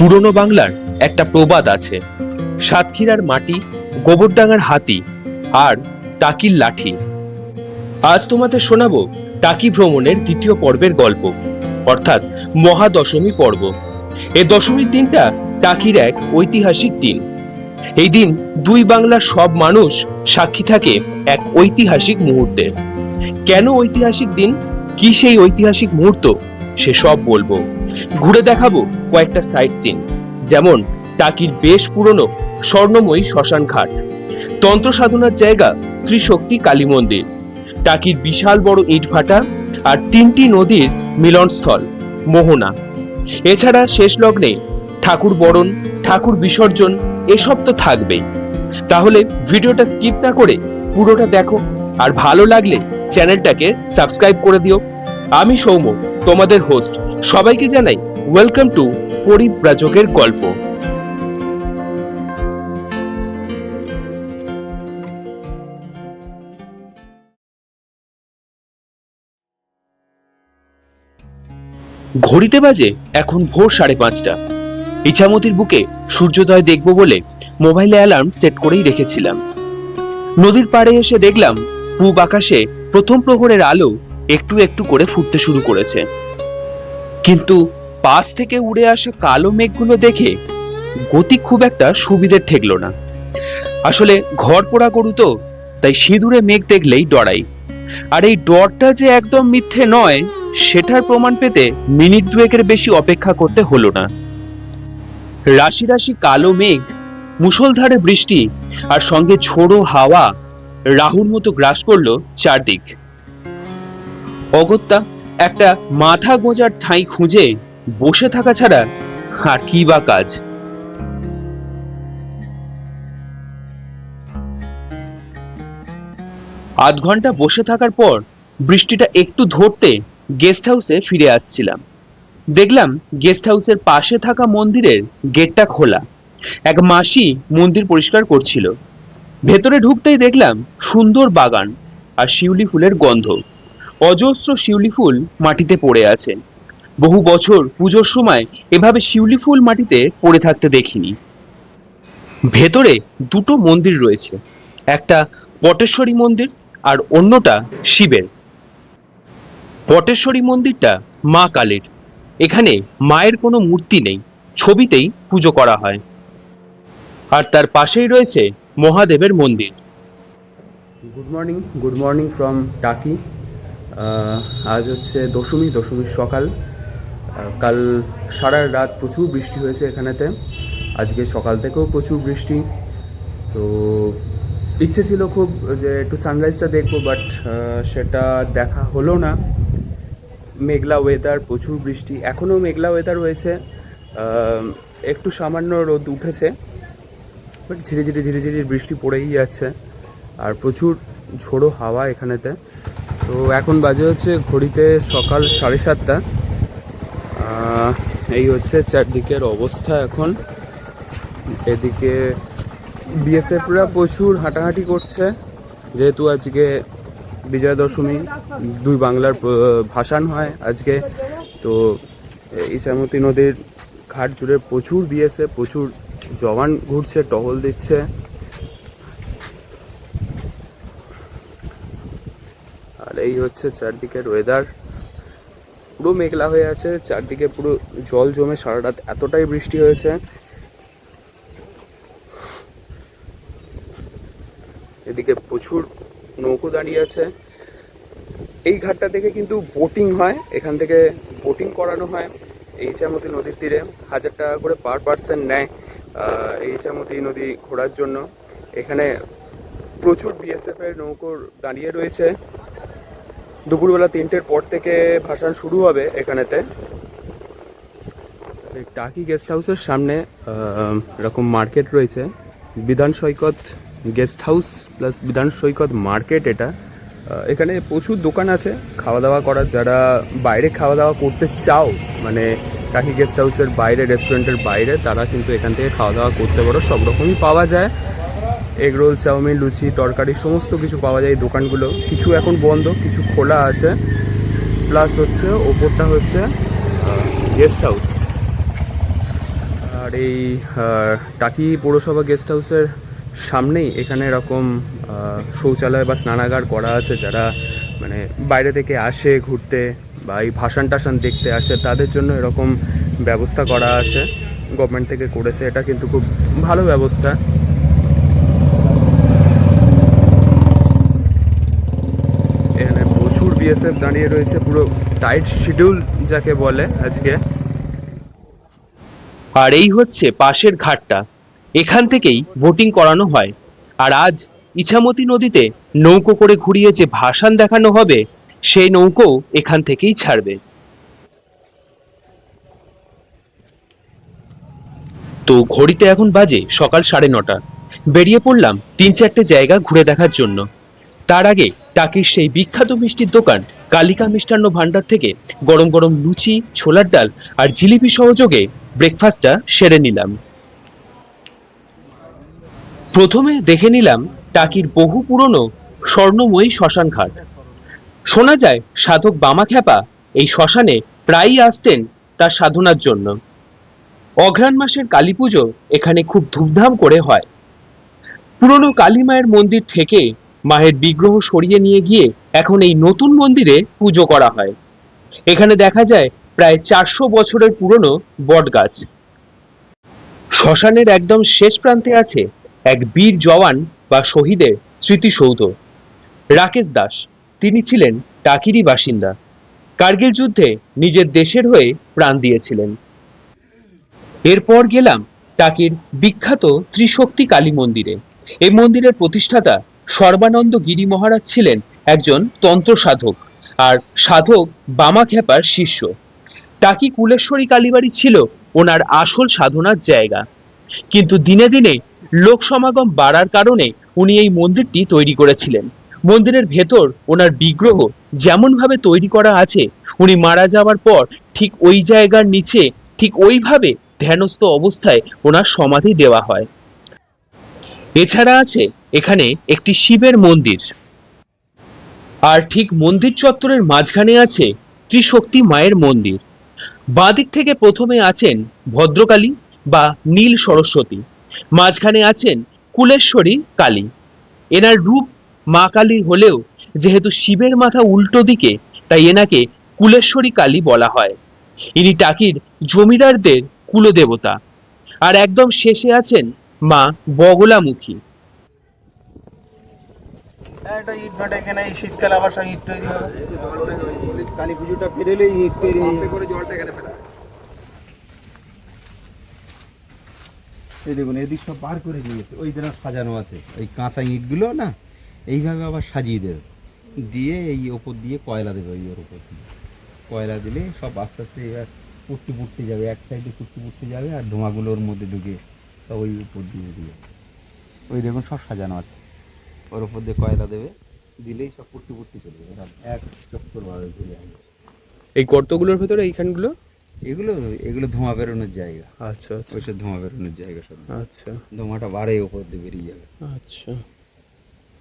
পুরনো বাংলার একটা প্রবাদ আছে। সাতক্ষীরার মাটি, গোবরডাঙ্গার হাতি আর টাকির লাঠি। আজ তোমাদের শোনাবো টাকি ভ্রমণের দ্বিতীয় পর্বের গল্প, অর্থাৎ মহাদশমী পর্ব। এই দশমীর দিনটা টাকির এক ঐতিহাসিক দিন। এই দিন দুই বাংলার সব মানুষ সাক্ষী থাকে এক ঐতিহাসিক মুহূর্তের কেন ঐতিহাসিক দিন? কি সেই ঐতিহাসিক মুহূর্ত? সে সব বলব। ঘুরে দেখাবো কয়েকটা সাইট সিন যেমন টাকির বেশ পুরনো স্বর্ণময়ী শ্মশান ঘাট, তন্ত্র সাধনার জায়গা ত্রিশক্তি কালী মন্দির, টাকির বিশাল বড় ইটভাটা আর তিনটি নদীর মিলনস্থল, মোহনা। এছাড়া শেষ লগ্নে ঠাকুর বরণ, ঠাকুর বিসর্জন, এসব তো থাকবেই। তাহলে ভিডিওটা স্কিপ না করে পুরোটা দেখো, আর ভালো লাগলে চ্যানেলটাকে সাবস্ক্রাইব করে দিও। আমি সৌম্য, তোমাদের হোস্ট সবাইকে জানাই ওয়েলকাম টু পরিব্রাজকের গল্প। ঘড়িতে বাজে এখন ভোর সাড়ে পাঁচটা। ইছামতির বুকে সূর্যোদয় দেখব বলে মোবাইলে অ্যালার্ম সেট করেই রেখেছিলাম। নদীর পাড়ে এসে দেখলাম পূব আকাশে প্রথম প্রহরের আলো একটু একটু করে ফুটতে শুরু করেছে। কিন্তু পাশ থেকে উড়ে আসা কালো মেঘগুলো দেখে গতি খুব একটা সুবিধের ঠেকলো না। আসলে ঘর পোড়া গরু তো, তাই সিঁদুরে মেঘ দেখলেই ডরাই। আর এই ডরটা যে একদম মিথ্যে নয়, সেটার প্রমাণ পেতে মিনিট দুয়েকের বেশি অপেক্ষা করতে হলো না। রাশি রাশি কালো মেঘ, মুষলধারে বৃষ্টি আর সঙ্গে ছোড়ো হাওয়া রাহুর মতো গ্রাস করল চারদিক। অগত্যা একটা মাথা গোঁজার ঠাঁই খুঁজে বসে থাকা ছাড়া আর কি বা কাজ? আধ ঘণ্টা বসে থাকার পর বৃষ্টিটা একটু ধরতে গেস্ট হাউসে ফিরে আসছিলাম। দেখলাম গেস্ট হাউসের পাশে থাকা মন্দিরের গেটটা খোলা। এক মাসি মন্দির পরিষ্কার করছিল। ভেতরে ঢুকতেই দেখলাম সুন্দর বাগান আর শিউলি ফুলের গন্ধ। অজস্র শিউলি ফুল মাটিতে পড়ে আছে। বহু বছর পুজোর সময় এভাবে শিউলি ফুল মাটিতে পড়ে থাকতে দেখিনি। ভেতরে দুটো মন্দির রয়েছে, একটা পটেশ্বরী মন্দির আর অন্যটা শিবের। পটেশ্বরী মন্দিরটা মা কালীর। এখানে মায়ের কোনো মূর্তি নেই, ছবিতেই পুজো করা হয়। আর তার পাশেই রয়েছে মহাদেবের মন্দির। Good morning good morning from Taki আজ হচ্ছে দশমী, দশমীর সকাল। কাল সারা রাত প্রচুর বৃষ্টি হয়েছে এখানেতে। আজকে সকাল থেকেও প্রচুর বৃষ্টি। তো ইচ্ছে ছিল খুব যে একটু সানরাইজটা দেখব বাট সেটা দেখা হলো না। মেঘলা ওয়েদার প্রচুর বৃষ্টি। এখনও মেঘলা ওয়েদার রয়েছে। একটু সামান্য রোদ উঠেছে বাট ঝিরে ঝিরে ধীরে ধীরে বৃষ্টি পড়েই যাচ্ছে। আর প্রচুর ঝোড়ো হাওয়া এখানেতে। তো এখন বাজে হচ্ছে ঘড়িতে সকাল সাড়ে সাতটা। এই হচ্ছে চারদিকের অবস্থা এখন। এদিকে বিএসএফরা প্রচুর হাঁটাহাঁটি করছে। যেহেতু আজকে বিজয়া দশমী দুই বাংলার ভাসান হয় আজকে। তো ইসামতি নদীর ঘাট জুড়ে প্রচুর বিএসএফ, প্রচুর জওয়ান ঘুরছে, টহল দিচ্ছে। এই হচ্ছে চারদিকের ওয়েদার পুরো মেঘলা হয়ে আছে, চারদিকে পুরো জল জমে সারা রাত এতটাই বৃষ্টি হয়েছে। এদিকে প্রচুর নৌকো দাঁড়িয়ে আছে। এই ঘাটটা থেকে কিন্তু বোটিং হয়। এখান থেকে বোটিং করানো হয় এই চামতি নদীর তীরে। হাজার টাকা করে পার পার্সেন্ট নেয় এই চামতি নদী ঘোরার জন্য। এখানে প্রচুর বিএসএফ এর নৌকো দাঁড়িয়ে রয়েছে। দুপুরবেলা তিনটের পর থেকে ভাসান শুরু হবে এখানেতে। আচ্ছা, টাকি গেস্ট হাউসের সামনে এরকম মার্কেট রয়েছে। বিধান সৈকত গেস্ট হাউস প্লাস বিধান সৈকত মার্কেট এটা। এখানে প্রচুর দোকান আছে। খাওয়া দাওয়া করার যারা বাইরে খাওয়া দাওয়া করতে চাও মানে টাকি গেস্ট হাউসের বাইরে রেস্টুরেন্টের বাইরে তারা কিন্তু এখান থেকে খাওয়া দাওয়া করতে পারো। সব রকমই পাওয়া যায়। এগ রোল, চাউমিন, লুচি, তরকারি, সমস্ত কিছু পাওয়া যায় এই দোকানগুলো। কিছু এখন বন্ধ, কিছু খোলা আছে। প্লাস হচ্ছে ওপরটা হচ্ছে গেস্ট হাউস আর এই টাকি পৌরসভা গেস্ট হাউসের সামনেই এখানে এরকম শৌচালয় বা স্নানাগার করা আছে যারা মানে বাইরে থেকে আসে, ঘুরতে বা এই ভাসান টাসান দেখতে আসে, তাদের জন্য এরকম ব্যবস্থা করা আছে। গভর্নমেন্ট থেকে করেছে, এটা কিন্তু খুব ভালো ব্যবস্থা এখানে প্রচুর বিএসএফ দাঁড়িয়ে রয়েছে, পুরো টাইট শিডিউল যাকে বলে আজকে। আর এই হচ্ছে পাশের ঘাটটা। এখান থেকেই বোটিং করানো হয়। আর আজ ইছামতি নদীতে নৌকো করে ঘুরিয়ে যে ভাসান দেখানো হবে, সেই নৌকো এখান থেকেই ছাড়বে। তো ঘড়িতে এখন বাজে সকাল সাড়ে নটা। বেরিয়ে পড়লাম তিন চারটে জায়গা ঘুরে দেখার জন্য। তার আগে টাকির সেই বিখ্যাত মিষ্টির দোকান কালিকা মিষ্টান্ন ভান্ডার থেকে গরম গরম লুচি, ছোলার ডাল আর জিলিপি সহযোগে ব্রেকফাস্টটা সেরে নিলাম। প্রথমে দেখে নিলাম টাকির বহু পুরনো স্বর্ণময়ী শ্মশান ঘাট। শোনা যায় সাধক বামা বামাখ্যাপা এই শ্মশানে প্রায়ই আসতেন তার সাধনার জন্য। অঘ্রাণ মাসের কালী পুজো এখানে খুব ধুমধাম করে হয়। পুরনো কালী মায়ের মন্দির থেকে মায়ের বিগ্রহ সরিয়ে নিয়ে গিয়ে এখন এই নতুন মন্দিরে পুজো করা হয়। এখানে দেখা যায় প্রায় চারশো বছরের পুরনো বট গাছ শ্মশানের একদম শেষ প্রান্তে আছে এক বীর জওয়ান বা শহীদের স্মৃতিসৌধ। রাকেশ দাস, তিনি ছিলেন টাকিরি বাসিন্দা। কার্গিল যুদ্ধে নিজের দেশের হয়ে প্রাণ দিয়েছিলেন। এরপর গেলাম টাকির বিখ্যাত ত্রিশক্তি কালী মন্দিরে। এই মন্দিরের প্রতিষ্ঠাতা সর্বানন্দ গিরি মহারাজ ছিলেন একজন তন্ত্র সাধক, আর সাধক বামাখ্যাপার শিষ্য। টাকি কুলেশ্বরী কালীবাড়ি ছিল ওনার আসল সাধনার জায়গা। কিন্তু দিনে দিনে লোক সমাগম বাড়ার কারণে উনি এই মন্দিরটি তৈরি করেছিলেন। মন্দিরের ভেতর ওনার বিগ্রহ যেমন ভাবে তৈরি করা আছে, উনি মারা যাওয়ার পর ঠিক ওই জায়গার নিচে ঠিক ওইভাবে ধ্যানস্থ অবস্থায় ওনার সমাধি দেওয়া হয়। এছাড়া আছে এখানে একটি শিবের মন্দির। আর ঠিক মন্দির চত্বরের মাঝখানে আছে ত্রিশক্তি মায়ের মন্দির। বাঁদিক থেকে প্রথমে আছেন ভদ্রকালী বা নীল সরস্বতী। মাঝখানে আছেন কুলেশ্বরী কালী। এনার রূপ মা কালী হলেও যেহেতু শিবের মাথা উল্টো দিকে, তাই এনাকে কুলেশ্বরী কালী বলা হয়। ইনি টাকির জমিদারদের কুলদেবতা। আর একদম শেষে আছেন মা বগলামুখী। হ্যাঁ, এটা ইট ভাটা এখানে এই শীতকালে আবার সব ইট তৈরি হবে কালী পুজোটা পেরেলেই ইট তৈরি। করে জলটা এখানে ফেলা। এই দেখুন এদিক সব বার করে দিয়েছে ওই দিন সাজানো আছে। ওই কাঁচা ইটগুলো না এইভাবে আবার সাজিয়ে দেবে। দিয়ে এই ওপর দিয়ে কয়লা দেবে ওই ওর ওপর দিয়ে। কয়লা দিলে সব আস্তে আস্তে এবার পুট্টি পুট্টি যাবে। এক সাইডে পুট্টি পুট্টি যাবে আর ধোঁয়াগুলো ওর মধ্যে ঢুকে ওই উপর দিয়ে দিয়ে ওই দেখুন সব সাজানো আছে। ওর উপর দিয়ে কয়লা দেবে? দিলেই সব পুট্টি পুট্টি চলে যাবে। এক চক্কর ভাবে ঘুরে এই গর্তগুলোর ভেতরে এইখানগুলো? এগুলো এগুলো ধোঁয়া বেরোনোর জায়গা। আচ্ছা আচ্ছা। ওইসব ধোঁয়া বেরোনোর জায়গা সব। আচ্ছা। ধোঁয়াটা বারে ওপর দিয়ে বেরিয়ে যাবে। আচ্ছা।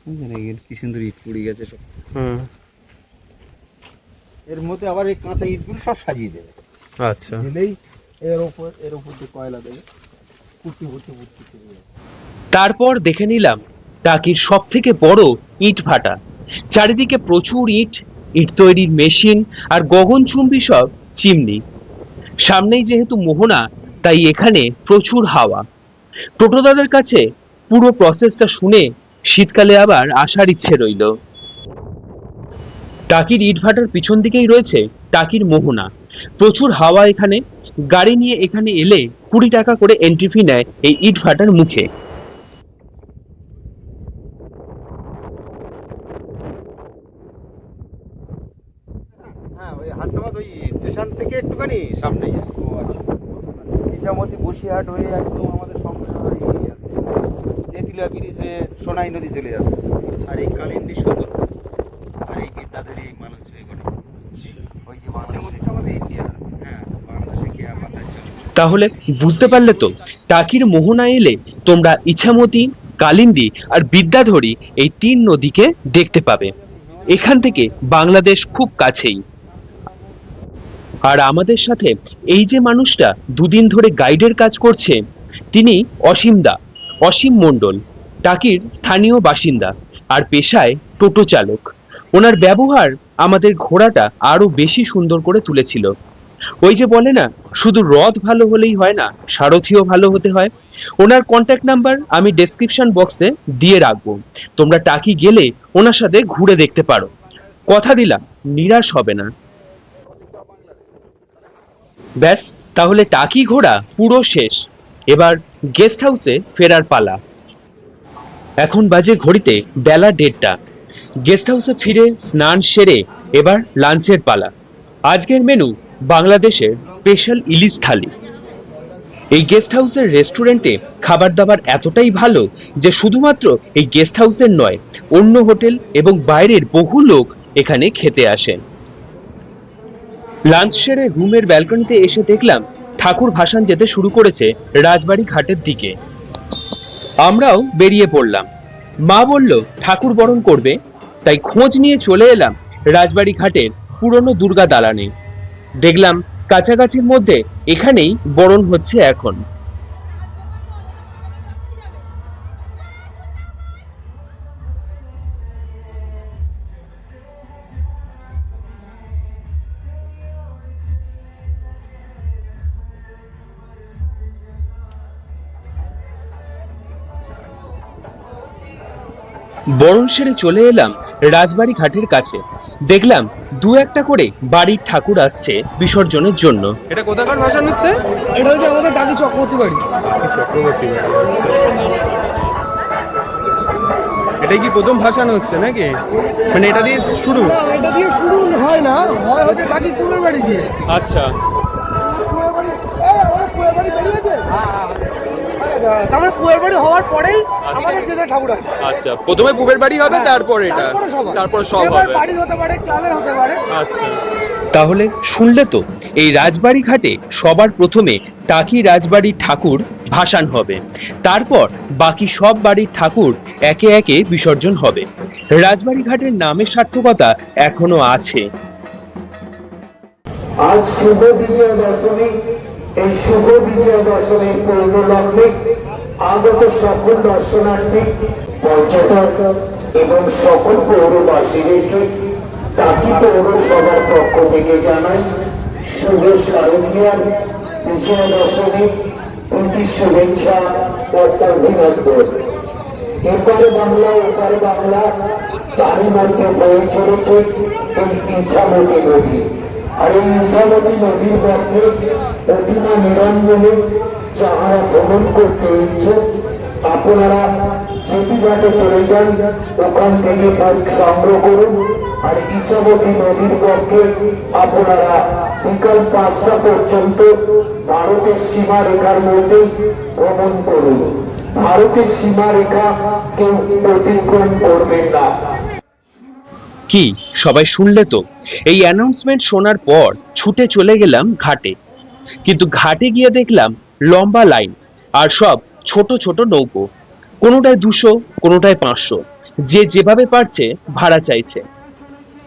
বুঝলেন এগুলো কি সুন্দর ইট পড়ে গেছে সব। হ্যাঁ এর মধ্যে আবার এই কাঁচা ইটগুলো সব সাজিয়ে দেবে। আচ্ছা। দিলেই এর ওপর এর ওপর দিয়ে কয়লা দেবে। তারপর দেখে নিলাম, টাকির সব থেকে বড় ইট ভাটা। চারিদিকে প্রচুর ইট ইট তৈরির মেশিন আর গগনচুম্বী সব চিমনি। সামনেই যেহেতু মোহনা, তাই এখানে প্রচুর হাওয়া। টোটোদাদের কাছে পুরো প্রসেসটা শুনে শীতকালে আবার আসার ইচ্ছে রইল। টাকির ইট ভাটার পিছন দিকেই রয়েছে টাকির মোহনা। প্রচুর হাওয়া এখানে। গাড়ি নিয়ে এখানে এলে কুড়ি টাকা করে এন্ট্রি ফি নেয় এই ইট ভাটার মুখে। হ্যাঁ ওই স্টেশন থেকে একটুখানি সামনেই ইসামতি বসিরহাট হয়ে একদম আমাদের সংসার হয়ে যাচ্ছে তেঁতুলিয়া ব্রিজ হয়ে সোনাই নদী চলে যাচ্ছে। আর এই কালিন্দি সদর আর এই বিদ্যাধরী এই মানুষ হয়ে গেল ওই যে বাংলাদেশ আমাদের ইন্ডিয়া হ্যাঁ বাংলাদেশে কেয়া পাতার জন্য তাহলে বুঝতে পারলে তো, টাকির মোহনা এলে তোমরা ইছামতি, কালিন্দী আর বিদ্যাধরী এই তিন নদীকে দেখতে পাবে। এখান থেকে বাংলাদেশ খুব কাছেই। আর আমাদের সাথে এই যে মানুষটা দুদিন ধরে গাইডের কাজ করছে, তিনি অসীম দা, অসীম মণ্ডল, টাকির স্থানীয় বাসিন্দা আর পেশায় টোটো চালক। ওনার ব্যবহার আমাদের ঘোড়াটা আরও বেশি সুন্দর করে তুলেছিল। ওই যে বলে না, শুধু রথ ভালো হলেই হয় না, সারথিও ভালো হতে হয়। ওনার কন্ট্যাক্ট নাম্বার আমি ডেসক্রিপশন বক্সে দিয়ে রাখব। তোমরা টাকি গেলে ওনার সাথে ঘুরে দেখতে পারো। কথা দিলাম, নিরাশ হবে না। ব্যাস, তাহলে টাকি ঘোড়া পুরো শেষ। এবার গেস্ট হাউসে ফেরার পালা। এখন বাজে ঘড়িতে বেলা দেড়টা। গেস্ট হাউসে ফিরে স্নান সেরে এবার লাঞ্চের পালা। আজকের মেনু বাংলাদেশের স্পেশাল ইলিশ থালি। এই গেস্ট হাউসের রেস্টুরেন্টে খাবার দাবার এতটাই ভালো যে শুধুমাত্র এই গেস্ট হাউসের নয়, অন্য হোটেল এবং বাইরের বহু লোক এখানে খেতে আসেন। লাঞ্চ সেরে রুমের ব্যালকনিতে এসে দেখলাম ঠাকুর ভাসান যেতে শুরু করেছে রাজবাড়ি ঘাটের দিকে। আমরাও বেরিয়ে পড়লাম। মা বলল, ঠাকুর বরণ করবে? তাই খোঁজ নিয়ে চলে এলাম রাজবাড়ি ঘাটের পুরনো দুর্গা দালানে। দেখলাম কাছাকাছির মধ্যে এখানেই বরণ হচ্ছে এখন। বরণ সেরে চলে এলাম রাজবাড়ি ঘাটের কাছে। দেখলাম দু একটা করে বাড়ির ঠাকুর আসছে বিসর্জনের জন্য। এটা কোথাকার ভাষণ হচ্ছে এটা হচ্ছে আমাদের টাকি চক্রবর্তী বাড়ি। চক্রবর্তী এটা কি প্রথম ভাষণ হচ্ছে নাকি? মানে এটা দিয়ে শুরু? এটা দিয়ে শুরু হয় না হয় হচ্ছে পূর্বের বাড়ি দিয়ে। আচ্ছা। বাড়ি এই আমাদের বাড়ি বেরিয়েছে? তারপরে পূর্বের বাড়ি হওয়ার পরেই আমাদের যে যে ঠাকুর আছে। আচ্ছা প্রথমে পুবের বাড়ি হবে তারপর এটা। তারপর সব হবে। বাড়ির হতে পারে ক্লাবের হতে পারে। আচ্ছা। তাহলে শুনলে তো এই রাজবাড়ি ঘাটে সবার প্রথমে টাকি রাজবাড়ির ঠাকুর ভাসান হবে। তারপর বাকি সব বাড়ির ঠাকুর একে একে বিসর্জন হবে। রাজবাড়ি ঘাটের নামের সার্থকতা এখনও আছে। আজ শুভ বিজয়া দশমী এই শুভ বিজয়া দশমীর পূর্ণ লগ্নে আগত সকল দর্শনার্থী, পর্যটক এবং সকল পৌরবাসীদেরকে তাকি পৌরসভার পক্ষ থেকে জানাই শুভ শারদীয়ার বিজয়া দশমী প্রতি, শুভেচ্ছা ও অভিনন্দন। এপারে বাংলা ওপারে বাংলা, তারই মধ্যে বয়ে চলেছে এই ইচ্ছামতি নদী। আর এই ইচ্ছামতি নদীর পক্ষে প্রতিমা নিরঞ্জনে যাহারা ভ্রমণ করতে ইচ্ছুক আপনারা সেটি ঘাটে চলে যান ওখান থেকে বোট সংগ্রহ করুন আর ইচ্ছামতি নদীর পক্ষে আপনারা বিকাল পাঁচটা পর্যন্ত ভারতের সীমা রেখার মধ্যে ভ্রমণ করুন ভারতের সীমারেখা কেউ অতিক্রম করবেন না কি? সবাই শুনলে তো। এই অ্যানাউন্সমেন্ট শোনার পর ছুটে চলে গেলাম ঘাটে। কিন্তু ঘাটে গিয়ে দেখলাম লম্বা লাইন আর সব ছোট ছোট নৌকো। কোনোটায় দুশো, কোনোটায় পাঁচশো। যে যেভাবে পারছে, ভাড়া চাইছে।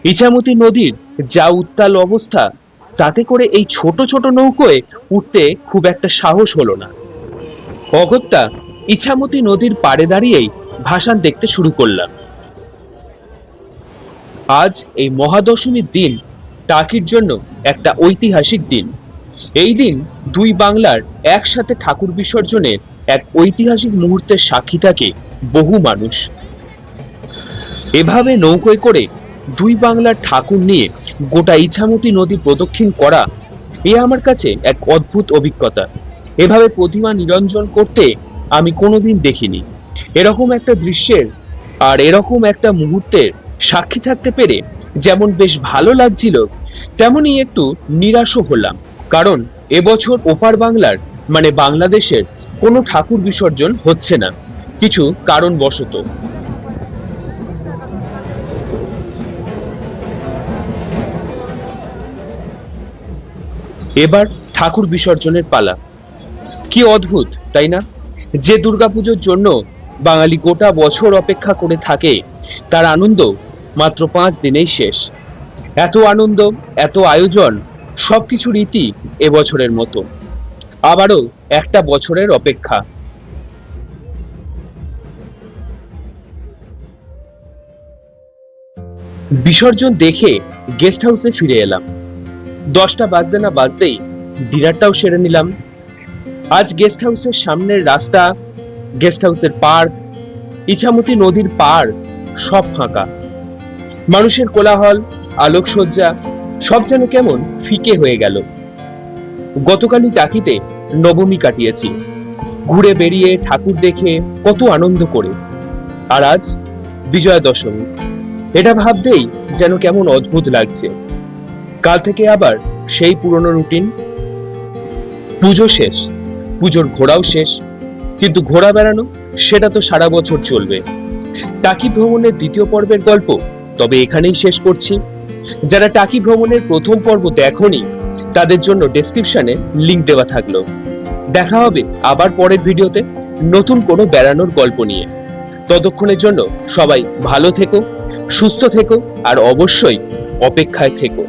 ইছামতি নদীর যা উত্তাল অবস্থা, তাতে করে এই ছোট ছোট নৌকোয় উঠতে খুব একটা সাহস হলো না। অগত্যা ইছামতি নদীর পাড়ে দাঁড়িয়েই ভাসান দেখতে শুরু করলাম। আজ এই মহাদশমীর দিন টাকির জন্য একটা ঐতিহাসিক দিন। এই দিন দুই বাংলার একসাথে ঠাকুর বিসর্জনের এক ঐতিহাসিক মুহূর্তের সাক্ষী থাকে বহু মানুষ। এভাবে নৌকোয় করে দুই বাংলার ঠাকুর নিয়ে গোটা ইছামতি নদী প্রদক্ষিণ করা এ আমার কাছে এক অদ্ভুত অভিজ্ঞতা। এভাবে প্রতিমা নিরঞ্জন করতে আমি কোনোদিন দেখিনি। এরকম একটা দৃশ্যের আর এরকম একটা মুহূর্তের সাক্ষী থাকতে পেরে যেমন বেশ ভালো লাগছিল তেমনই একটু নিরাশও হলাম। কারণ এবছর ওপার বাংলার মানে বাংলাদেশের, কোনো ঠাকুর বিসর্জন হচ্ছে না। কিছু কারণবশত। এবার ঠাকুর বিসর্জনের পালা। কি অদ্ভুত, তাই না? যে দুর্গাপুজোর জন্য বাঙালি গোটা বছর অপেক্ষা করে থাকে তার আনন্দ মাত্র পাঁচ দিনেই শেষ। এত আনন্দ, এত আয়োজন, সবকিছু রীতি এবছরের মতো। আবারও একটা বছরের অপেক্ষা। বিসর্জন দেখে গেস্ট হাউসে ফিরে এলাম। দশটা বাজতে না বাজতেই ডিনারটাও সেরে নিলাম। আজ গেস্ট হাউসের সামনের রাস্তা, গেস্ট হাউসের পার্ক, ইছামতি নদীর পার সব ফাঁকা। মানুষের কোলাহল, আলোকসজ্জা, সব যেন কেমন ফিকে হয়ে গেল। গতকালই টাকিতে নবমী কাটিয়েছি। ঘুরে বেরিয়ে ঠাকুর দেখে কত আনন্দ করে। আর আজ বিজয়া দশমী এটা ভাবতেই যেন কেমন অদ্ভুত লাগছে। কাল থেকে আবার সেই পুরনো রুটিন। পুজো শেষ, পুজোর ঘোরাও শেষ। কিন্তু ঘোরা বেড়ানো, সেটা তো সারা বছর চলবে। টাকি ভ্রমণের দ্বিতীয় পর্বের গল্প। তবে এখানেই শেষ করছি। যারা টাকি ভ্রমণের প্রথম পর্ব দেখনি, তাদের জন্য ডেসক্রিপশনে লিংক দেওয়া থাকল। দেখা হবে আবার পরের ভিডিওতে নতুন কোনো বেড়ানোর গল্প নিয়ে। ততক্ষণের জন্য সবাই ভালো থেকো, সুস্থ থেকো, আর অবশ্যই অপেক্ষায় থেকো।